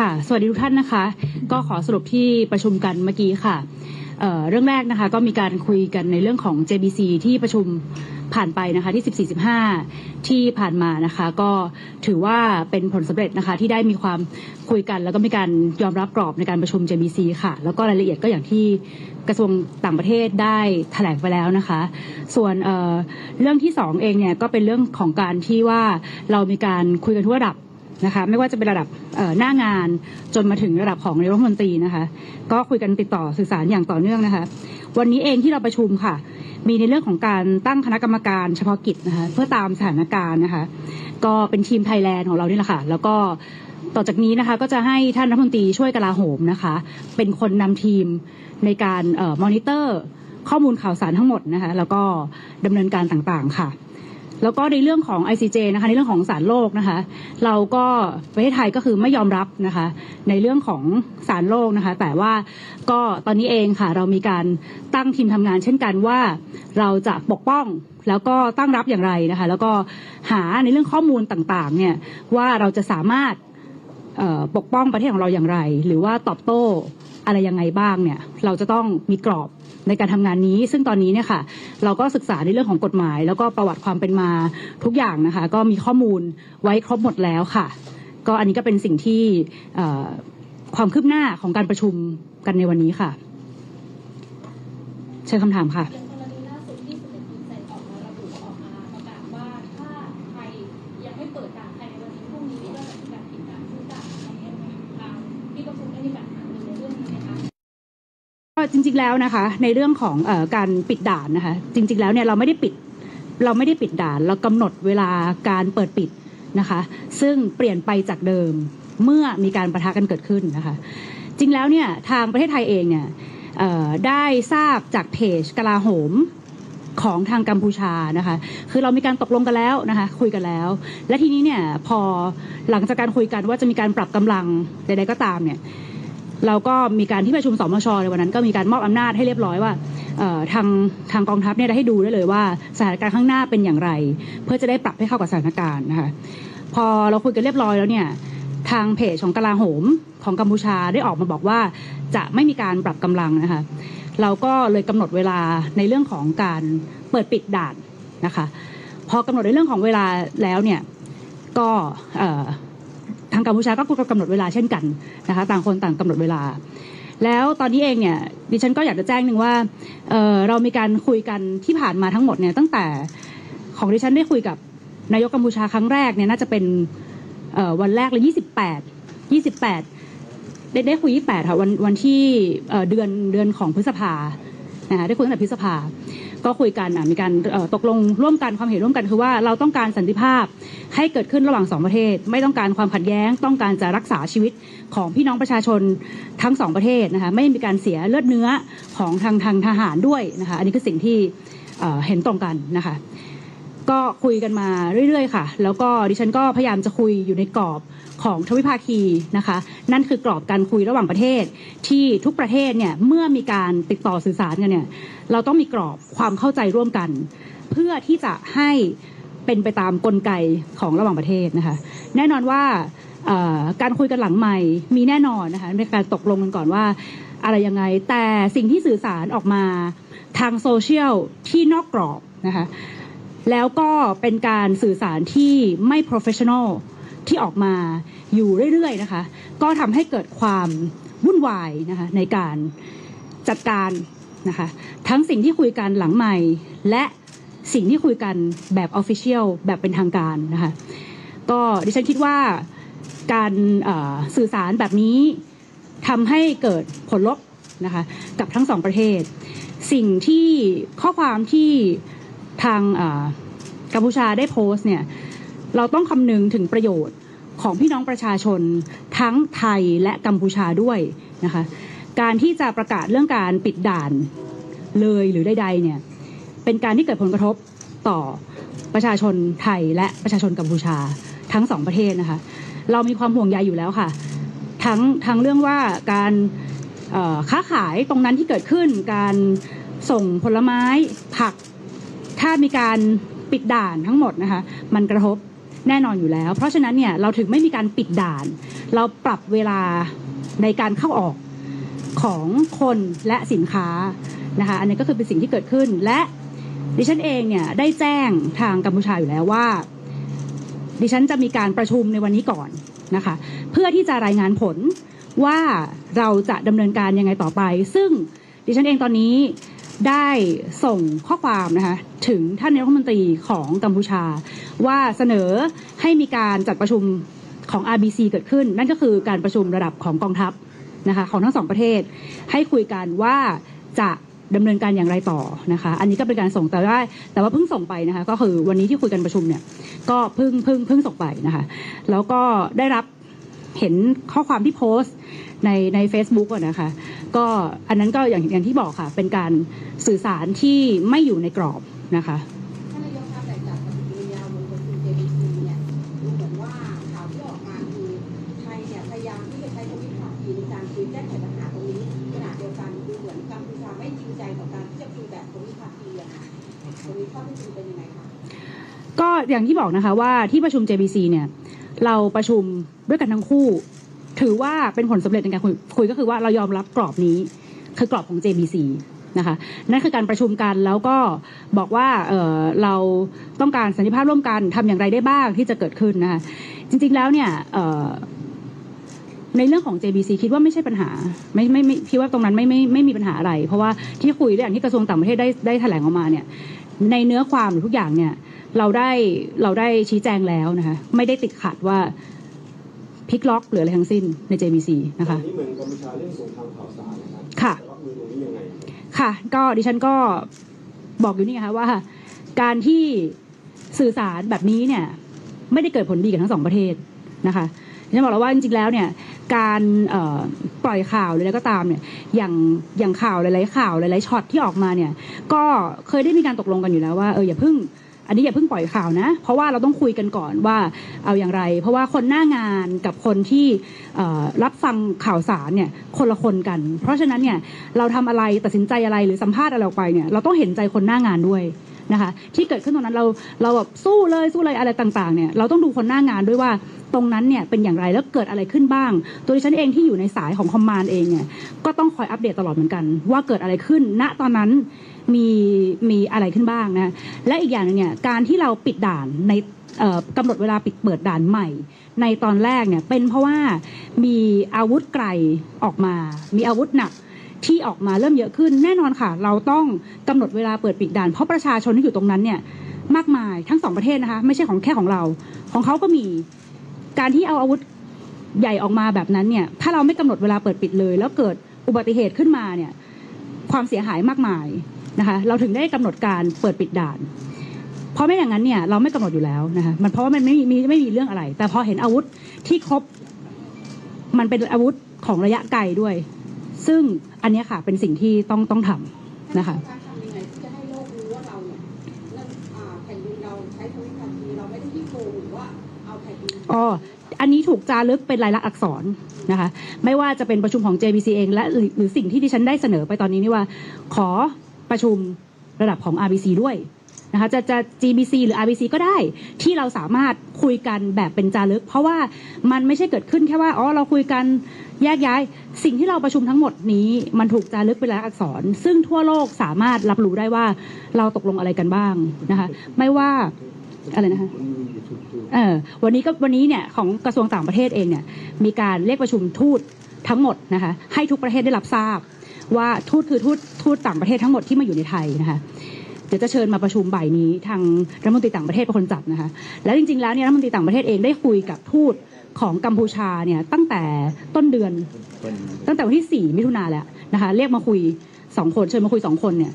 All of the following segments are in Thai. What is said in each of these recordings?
ค่ะ สวัสดีทุกท่านนะคะ ก็ขอสรุปที่ประชุมกันเมื่อกี้ค่ะเเรื่องแรกนะคะก็มีการคุยกันในเรื่องของ JBC ที่ประชุมผ่านไปนะคะที่ 14-15 ที่ผ่านมานะคะ ก็ถือว่าเป็นผลสำเร็จนะคะที่ได้มีความคุยกัน แล้วก็มีการยอมรับกรอบในการประชุม JBC ค่ะ แล้วก็รายละเอียดก็อย่างที่กระทรวงต่างประเทศได้แถลงไปแล้วนะคะ ส่วนเเรื่องที่สองเองเนี่ยก็เป็นเรื่องของการที่ว่าเรามีการคุยกันทุกระดับ นะคะไม่ว่าจะเป็นระดับหน้างานจนมาถึงระดับของนายกรัฐมนตรีนะคะก็คุยกันติดต่อสื่อสารอย่างต่อเนื่องนะคะ วันนี้เองที่เราประชุมค่ะ มีในเรื่องของการตั้งคณะกรรมการเฉพาะกิจนะคะเพื่อตามสถานการณ์นะคะ ก็เป็นทีมไทยแลนด์ของเรานี่แหละค่ะ แล้วก็ต่อจากนี้นะคะก็จะให้ท่านรัฐมนตรีช่วยกลาโหมนะคะ เป็นคนนำทีมในการออมอนิเตอร์ข้อมูลข่าวสารทั้งหมดนะคะ แล้วก็ดำเนินการต่างๆค่ะ แล้วก็ในเรื่องของ ICJ นะคะในเรื่องของศาลโลกนะคะ เราก็ประเทศไทยก็คือไม่ยอมรับนะคะ ในเรื่องของศาลโลกนะคะ แต่ว่าก็ตอนนี้เองค่ะ เรามีการตั้งทีมทำงาน เช่นกันว่าเราจะปกป้องแล้วก็ตั้งรับอย่างไรนะคะ แล้วก็หาในเรื่องข้อมูลต่างๆ เนี่ยว่าเราจะสามารถปกป้องประเทศของเราอย่างไร หรือว่าตอบโต้อะไรยังไงบ้างเนี่ย เราจะต้องมีกรอบ ในการทำงานนี้ ซึ่งตอนนี้เนี่ยค่ะเราก็ศึกษาในเรื่องของกฎหมาย แล้วก็ประวัติความเป็นมาทุกอย่างนะคะ ก็มีข้อมูลไว้ครบหมดแล้วค่ะ ก็อันนี้ก็เป็นสิ่งที่ความคืบหน้าของการประชุมกันในวันนี้ค่ะ เชิญคำถามค่ะ จริง ๆแล้วนะคะ ในเรื่องของอการปิดด่านนะคะ จริง ๆแล้วเนี่ยเราไม่ได้ปิดเราไม่ได้ปิดด่าน เรากำหนดเวลาการเปิดปิดนะคะ ซึ่งเปลี่ยนไปจากเดิมเมื่อมีการประทะกันเกิดขึ้นนะคะ จริงแล้วเนี่ยทางประเทศไทยเองเนี่ยได้ทราบจากเพจกลาโหมของทางกัมพูชานะคะ คือเรามีการตกลงกันแล้วนะคะ คุยกันแล้ว และทีนี้เนี่ยพอหลังจากการคุยกันว่าจะมีการปรับกำลังใดๆก็ตามเนี่ย เราก็มีการที่ประชุมสมชในวันนั้นก็มีการมอบอำนาจให้เรียบร้อยว่าทางทางกองทัพเนี่ยได้ให้ดูได้เลยว่าสถานการณ์ข้างหน้าเป็นอย่างไร เพื่อจะได้ปรับให้เข้ากับสถานการณ์นะคะพอเราคุยกันเรียบร้อยแล้วเนี่ยทางเพจของกลาโหมของกัมพูชาได้ออกมาบอกว่าจะไม่มีการปรับกำลังนะคะเราก็เลยกำหนดเวลาในเรื่องของการเปิดปิดด่านนะคะพอกำหนดในเรื่องของเวลาแล้วเนี่ยก็างกัมพูชาก็กำหนดเวลาเช่นกันนะคะต่างคนต่างกำหนดเวลา แล้วตอนนี้เองเนี่ยดิฉันก็อยากจะแจ้งหนึ่งว่าเเรามีการคุยกันที่ผ่านมาทั้งหมดเนี่ยตั้งแต่ของดิฉันได้คุยกับนายกกัมพูชาครั้งแรกเนี่ยน่าจะเป็นวันแรกเลย28 28 ได้ได้คุย 28 ค่ะวันวันที่เเดือนเดือนของพฤษภานะคะได้คุยตั้งแต่พฤษภา ก็คุยกันมีการตกลงร่วมกันความเห็นร่วมกันคือว่าเราต้องการสันติภาพให้เกิดขึ้นระหว่างสองประเทศ ไม่ต้องการความขัดแย้ง ต้องการจะรักษาชีวิตของพี่น้องประชาชนทั้งสองประเทศนะคะไม่มีการเสียเลือดเนื้อของทางทางทหารด้วยนะคะอันนี้คือสิ่งที่เห็นตรงกันนะคะก็คุยกันมาเรื่อยๆ ค่ะ แล้วก็ดิฉันก็พยายามจะคุยอยู่ในกรอบ ของทวิภาคีนะคะ นั่นคือกรอบการคุยระหว่างประเทศ ที่ทุกประเทศเนี่ยเมื่อมีการติดต่อสื่อสารกันเนี่ยเราต้องมีกรอบความเข้าใจร่วมกัน เพื่อที่จะให้เป็นไปตามกลไกของระหว่างประเทศนะคะ แน่นอนว่าการคุยกันหลังใหม่มีแน่นอนนะคะในการตกลงกันก่อนว่าอะไรยังไง แต่สิ่งที่สื่อสารออกมาทางโซเชียลที่นอกกรอบนะคะแล้วก็เป็นการสื่อสารที่ไม่ professional ที่ออกมาอยู่เรื่อยๆนะคะ ก็ทำให้เกิดความวุ่นวายนะคะในการจัดการนะคะ ทั้งสิ่งที่คุยกันหลังใหม่ และสิ่งที่คุยกันแบบ official แบบเป็นทางการนะคะ ก็ดิฉันคิดว่าการสื่อสารแบบนี้ทำให้เกิดผลลบนะคะกับทั้งสองประเทศ สิ่งที่ข้อความที่ทางกัมพูชาได้โพสต์เนี่ย เราต้องคำนึงถึงประโยชน์ของพี่น้องประชาชนทั้งไทยและกัมพูชาด้วยนะคะการที่จะประกาศเรื่องการปิดด่านเลยหรือใดๆเนี่ยเป็นการที่เกิดผลกระทบต่อประชาชนไทยและประชาชนกัมพูชาทั้งสองประเทศนะคะเรามีความห่วงใยอยู่แล้วค่ะ ทั้งทั้งเรื่องว่าการค้าขายตรงนั้นที่เกิดขึ้น การส่งผลไม้ผัก ถ้ามีการปิดด่านทั้งหมดนะคะมันกระทบ แน่นอนอยู่แล้ว เพราะฉะนั้นเนี่ยเราถึงไม่มีการปิดด่าน เราปรับเวลาในการเข้าออกของคนและสินค้านะคะอันนี้ก็คือเป็นสิ่งที่เกิดขึ้นและดิฉันเองเนี่ยได้แจ้งทางกัมพูชาอยู่แล้วว่า ดิฉันจะมีการประชุมในวันนี้ก่อนนะคะเพื่อที่จะรายงานผลว่าเราจะดำเนินการยังไงต่อไป ซึ่งดิฉันเองตอนนี้ ได้ส่งข้อความนะคะถึงท่านนายกรัฐมนตรีของกัมพูชา ว่าเสนอให้มีการจัดประชุมของ RBC เกิดขึ้น นั่นก็คือการประชุมระดับของกองทัพนะคะของทั้งสองประเทศ ให้คุยกันว่าจะดำเนินการอย่างไรต่อนะคะ อันนี้ก็เป็นการส่งแต่ว่าแต่ว่าเพิ่งส่งไปนะคะ ก็คือวันนี้ที่คุยกันประชุมเนี่ย ก็เพิ่งเพิ่งเพิ่งส่งไปนะคะ แล้วก็ได้รับ เห็นข้อความที่โพสต์ในใน Facebook อะนะคะ ก็อันนั้นก็อย่างอย่างที่บอกค่ะ เป็นการสื่อสารที่ไม่อยู่ในกรอบนะคะท่านนายกคะแต่จากปฏิกิริยาบนประชุม JBC เนี่ยดูเหมือนว่าข่าวที่ออกมาคือไทยเนี่ยพยายามที่จะใช้ทวิภาคีในการคุยแก้ไขปัญหาตรงนี้ขณะเดียวกันดูเหมือนกัมพูชาไม่จริงใจต่อการที่จะคุยแบบทวิภาคีอะค่ะตรงนี้ข้อเที่จริงเป็นยังไงคะก็อย่างที่บอกนะคะว่าที่ประชุม JBC เนี่ย เราประชุมด้วยกันทั้งคู่ ถือว่าเป็นผลสำเร็จในการคุยคยก็คือว่าเรายอมรับกรอบนี้ คือกรอบของ JBC นะคะนั่นคือการประชุมกันแล้วก็บอกว่าเเราต้องการสันติภาพร่วมกันทำอย่างไรได้บ้างที่จะเกิดขึ้นนะคะจริงๆแล้วเนี่ยในเรื่องของ JBC คิดว่าไม่ใช่ปัญหาไม่ไม่ไม่คิดว่าตรงนั้นไม่ไม่ไม่มีปัญหาอะไร เพราะว่าที่คุยได้อย่างที่กระทรวงต่างประเทศได้ได้แถลงออกมาเนี่ยในเนื้อความหรือทุกอย่างเนี่ย เราได้เราได้ชี้แจงแล้วนะคะ ไม่ได้ติดขัดว่าพลิกล็อกหรืออะไรทั้งสิ้นใน JBC นะคะตอนนี้เหมือนกัมพูชาเรื่องสงครามข่าวสารนะครับค่ะรับมือตรงนี้ยังไงค่ะก็ดิฉันก็บอกอยู่นี่ไงคะว่า การที่สื่อสารแบบนี้เนี่ยไม่ได้เกิดผลดีกับทั้งสองประเทศนะคะดิฉันบอกแล้วว่าจริงๆแล้วเนี่ยการเอ่อปล่อยข่าวหรืออะไรก็ตามเนี่ยอย่างอย่างข่าวหลายๆข่าวหลายๆช็อตที่ออกมาเนี่ยก็เคยได้มีการตกลงกันอยู่แล้วว่าเอออย่าเพิ่ง อันนี้อย่าเพิ่งปล่อยข่าวนะ เพราะว่าเราต้องคุยกันก่อนว่าเอาอย่างไร เพราะว่าคนหน้างานกับคนที่รับฟังข่าวสารเนี่ยคนละคนกัน เพราะฉะนั้นเนี่ยเราทำอะไรตัดสินใจอะไรหรือสัมภาษณ์อะไรออกไปเนี่ยเราต้องเห็นใจคนหน้างานด้วย นะคะที่เกิดขึ้นตรงนั้นเราเราแบบสู้เลยสู้เลยอะไรต่างๆเนี่ยเราต้องดูคนหน้างานด้วยว่าตรงนั้นเนี่ยเป็นอย่างไรแล้วเกิดอะไรขึ้นบ้าง ตัวดิฉันเองที่อยู่ในสายของคอมมานด์เองเนี่ยก็ต้องคอยอัปเดตตลอดเหมือนกัน ว่าเกิดอะไรขึ้น ณตอนนั้นมีมีอะไรขึ้นบ้างนะและอีกอย่างหนึงเนี่ยการที่เราปิดด่านในกำหนดเวลาปิดเปิดด่านใหม่ ในตอนแรกเนี่ยเป็นเพราะว่ามีอาวุธไกลออกมา มีอาวุธหนัก ที่ออกมาเริ่มเยอะขึ้นแน่นอนค่ะ เราต้องกำหนดเวลาเปิดปิดด่าน เพราะประชาชนที่อยู่ตรงนั้นเนี่ยมากมายทั้งสองประเทศนะคะ ไม่ใช่ของแค่ของเรา ของเขาก็มีการที่เอาอาวุธใหญ่ออกมาแบบนั้นเนี่ยถ้าเราไม่กำหนดเวลาเปิดปิดเลย แล้วเกิดอุบัติเหตุขึ้นมาเนี่ยความเสียหายมากมายนะคะเราถึงได้กำหนดการเปิดปิดด่าน เพราะไม่อย่างนั้นเนี่ยเราไม่กำหนดอยู่แล้วนะคะมันเพราะว่ามันไม่มีไม่มีเรื่องอะไร แต่พอเห็นอาวุธที่ครบมันเป็นอาวุธของระยะไกลด้วย ซึ่ง อันเนี้ยค่ะเป็นสิ่งที่ต้องต้องทำนะคะการทำยังไงที่จะให้โลกรู้ว่าเราเนี่ยนั่นอ่าแผ่นดินเราใช้ทวิภาคีเราไม่ได้ที่โกงหรือว่าเอาแผ่นดินอ๋ออันนี้ถูกจารึกเป็นลายลักษณ์อักษรนะคะ ไม่ว่าจะเป็นประชุมของ JBC เองและหรือหรือสิ่งที่ดิฉันได้เสนอไปตอนนี้นี่ว่า ขอประชุมระดับของ RBC ด้วย นะคะจะจะ GBC หรือ RBC ก็ได้ ที่เราสามารถคุยกันแบบเป็นจารึก เพราะว่ามันไม่ใช่เกิดขึ้นแค่ว่าอ๋อเราคุยกันแยกย้าย สิ่งที่เราประชุมทั้งหมดนี้ มันถูกจารึกเป็นลายอักษร ซึ่งทั่วโลกสามารถรับรู้ได้ว่าเราตกลงอะไรกันบ้างนะคะไม่ว่าอะไรนะคะเออวันนี้ก็วันนี้เนี่ยของกระทรวงต่างประเทศเองเนี่ยมีการเรียกประชุมทูตทั้งหมดนะคะให้ทุกประเทศได้รับทราบ ว่าทูตคือทูตทูตต่างประเทศทั้งหมดที่มาอยู่ในไทยนะคะ เดี๋ยวจะเชิญมาประชุมบ่ายนี้ทางรัฐมนตรีต่างประเทศเป็นคนจัดนะคะ แล้วจริงๆแล้วเนี่ยรัฐมนตรีต่างประเทศเองได้คุยกับทูตของกัมพูชาเนี่ยตั้งแต่ต้นเดือน ตั้งแต่วันที่ 4 มิถุนาแล้วนะคะเรียกมาคุยสองคนเชิญมาคุยสองคนเนี่ย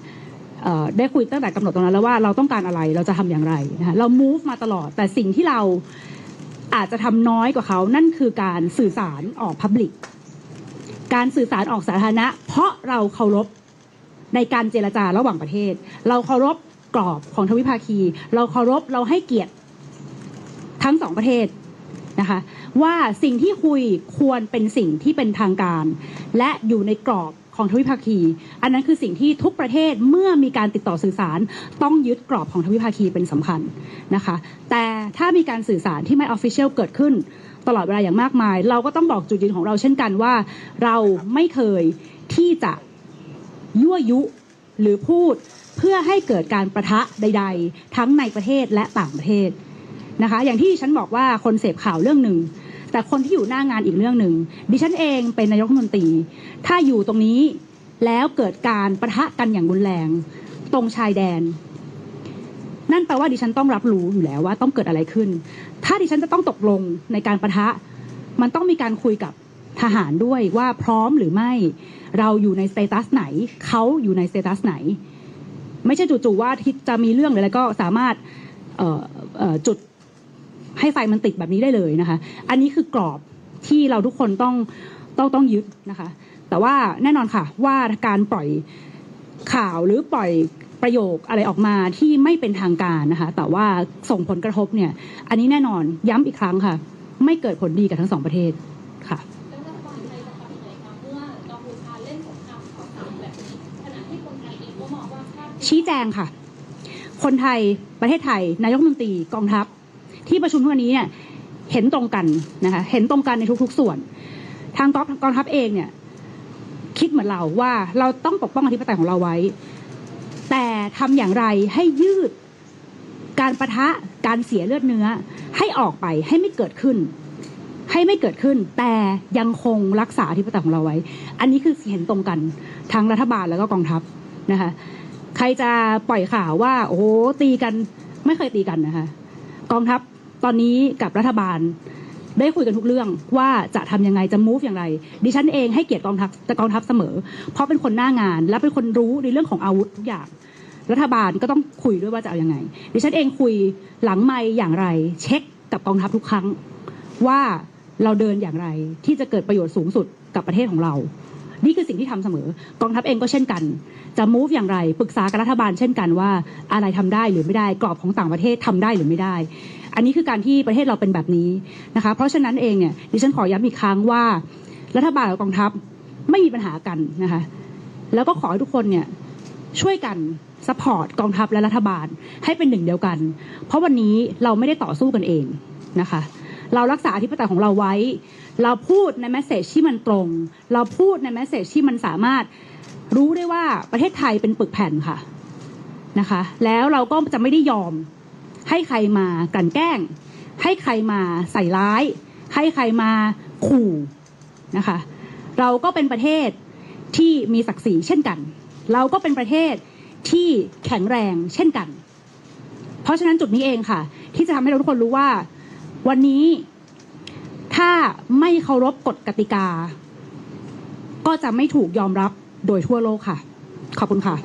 ได้คุยตั้งแต่กำหนดตรงนั้นแล้วว่าเราต้องการอะไรเราจะทำอย่างไรนะคะเรา move มาตลอด แต่สิ่งที่เราอาจจะทำน้อยกว่าเขา นั่นคือการสื่อสารออก public การสื่อสารออกสาธารณะ เพราะเราเคารพ ในการเจรจาระหว่างประเทศ เราเคารพกรอบของทวิภาคี เราเคารพเราให้เกียรติทั้งสองประเทศนะคะว่าสิ่งที่คุยควรเป็นสิ่งที่เป็นทางการ และอยู่ในกรอบของทวิภาคี อันนั้นคือสิ่งที่ทุกประเทศเมื่อมีการติดต่อสื่อสาร ต้องยึดกรอบของทวิภาคีเป็นสำคัญนะคะ แต่ถ้ามีการสื่อสารที่ไม่ออฟฟิเชียลเกิดขึ้น ตลอดเวลาอย่างมากมาย เราก็ต้องบอกจุดยืนของเราเช่นกันว่า เราไม่เคยที่จะ ยั่วยุหรือพูดเพื่อให้เกิดการประทะใด ๆ ทั้งในประเทศและต่างประเทศนะคะ อย่างที่ฉันบอกว่าคนเสพข่าวเรื่องหนึ่ง แต่คนที่อยู่หน้างานอีกเรื่องหนึ่งดิฉันเองเป็นนายกรัฐมนตรี ถ้าอยู่ตรงนี้แล้วเกิดการประทะกันอย่างรุนแรง ตรงชายแดน นั่นแปลว่าดิฉันต้องรับรู้อยู่แล้วว่าต้องเกิดอะไรขึ้น ถ้าดิฉันจะต้องตกลงในการประทะ มันต้องมีการคุยกับ ทหารด้วยว่าพร้อมหรือไม่ เราอยู่ในสเตตัสไหน เขาอยู่ในสเตตัสไหน ไม่ใช่จู่ๆว่าที่จะมีเรื่องอะไรก็สามารถจุดให้ไฟมันติดแบบนี้ได้เลยนะคะ อันนี้คือกรอบที่เราทุกคนต้องต้องต้องยึดนะคะ แต่ว่าแน่นอนค่ะว่าการปล่อยข่าวหรือปล่อยประโยคอะไรออกมาที่ไม่เป็นทางการนะคะ แต่ว่าส่งผลกระทบเนี่ย อันนี้แน่นอนย้ำอีกครั้งค่ะ ไม่เกิดผลดีกับทั้งสองประเทศค่ะ แจงค่ะ คนไทยประเทศไทย นายกรัฐมนตรีกองทัพ ที่ประชุมทุกวันนี้เนี่ยเห็นตรงกันนะคะเห็นตรงกันในทุกๆส่วน ทางกองกองทัพเองเนี่ยคิดเหมือนเราว่าเราต้องปกป้องอธิปไตยของเราไว้ แต่ทำอย่างไรให้ยืดการประทะการเสียเลือดเนื้อให้ออกไปให้ไม่เกิดขึ้น ให้ไม่เกิดขึ้น แต่ยังคงรักษาอธิปไตยของเราไว้ อันนี้คือเห็นตรงกันทั้งรัฐบาลแล้วก็กองทัพนะคะ ใครจะปล่อยข่าวว่า โอ้โหตีกันไม่เคยตีกันนะคะ กองทัพตอนนี้กับรัฐบาลได้คุยกันทุกเรื่องว่าจะทำยังไงจะ move อย่างไร ดิฉันเองให้เกียรติกองทัพแต่กองทัพเสมอ เพราะเป็นคนหน้างาน และเป็นคนรู้ในเรื่องของอาวุธทุกอย่าง รัฐบาลก็ต้องคุยด้วยว่าจะเอายังไง ดิฉันเองคุยหลังไม่อย่างไร เช็คกับกองทัพทุกครั้ง ว่าเราเดินอย่างไรที่จะเกิดประโยชน์สูงสุดกับประเทศของเรา นี่คือสิ่งที่ทำเสมอกองทัพเองก็เช่นกัน จะ move อย่างไรปรึกษากับรัฐบาลเช่นกันว่าอะไรทำได้หรือไม่ได้กรอบของต่างประเทศทำได้หรือไม่ได้ อันนี้คือการที่ประเทศเราเป็นแบบนี้นะคะ เพราะฉะนั้นเองเนี่ยดิฉันขอย้ำอีกครั้งว่า รัฐบาลกับกองทัพไม่มีปัญหากันนะคะแล้วก็ขอให้ทุกคนเนี่ยช่วยกันสปอร์ตกองทัพและรัฐบาลให้เป็นหนึ่งเดียวกัน เพราะวันนี้เราไม่ได้ต่อสู้กันเองนะคะ เรารักษาอธิปไตยของเราไว้ เราพูดในแมสเซจที่มันตรง เราพูดในแมสเซจที่มันสามารถรู้ได้ว่าประเทศไทยเป็นปึกแผ่นค่ะนะคะ แล้วเราก็จะไม่ได้ยอมให้ใครมากลั่นแกล้ง ให้ใครมาใส่ร้าย ให้ใครมาขู่นะคะ เราก็เป็นประเทศที่มีศักดิ์ศรีเช่นกัน เราก็เป็นประเทศที่แข็งแรงเช่นกัน เพราะฉะนั้นจุดนี้เองค่ะ ที่จะทำให้เราทุกคนรู้ว่า วันนี้ถ้าไม่เคารพกฎกติกา ก็จะไม่ถูกยอมรับโดยทั่วโลกค่ะ ขอบคุณค่ะ